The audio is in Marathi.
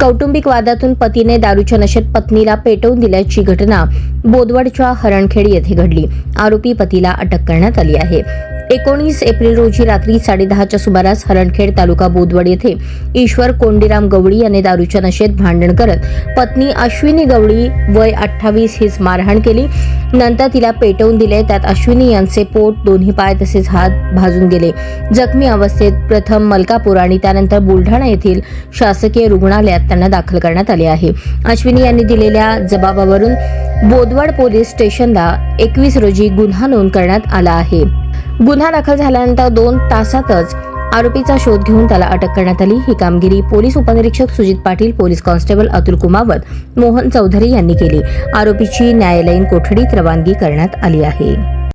कौटुंबिक वादातून पतीने दारूच्या नशेत पत्नीला पेटवून दिल्याची घटना बोदवडच्या हरणखेड येथे घडली. आरोपी पतीला अटक करण्यात आली आहे. एकोणीस एप्रिल रोजी रात्री साडेदहाच्या सुमारास हरणखेड तालुका बोदवड येथे ईश्वर कोंडीराम गवळी याने दारूच्या नशेत भांडण करत पत्नी अश्विनी गवळी वय अठ्ठावीस हीच मारहाण केली. नंतर तिला पेटवून दिले. त्यात अश्विनी यांचे पोट दोन्ही पाय तसेच हात भाजून गेले. जखमी अवस्थेत प्रथम मलकापूर आणि त्यानंतर बुलढाणा येथील शासकीय रुग्णालयात त्यांना दाखल करण्यात आले आहे. अश्विनी यांनी दिलेल्या जबाबावरून बोदवड पोलीस स्टेशनला एकवीस रोजी गुन्हा नोंद करण्यात आला आहे. गुन्हा दाखल झाल्यानंतर दोन तासातच आरोपीचा शोध घेऊन त्याला अटक करण्यात आली. ही कामगिरी पोलीस उपनिरीक्षक सुजित पाटील पोलीस कॉन्स्टेबल अतुल कुमावत मोहन चौधरी यांनी केली. आरोपीची न्यायालयीन कोठडीत रवानगी करण्यात आली आहे.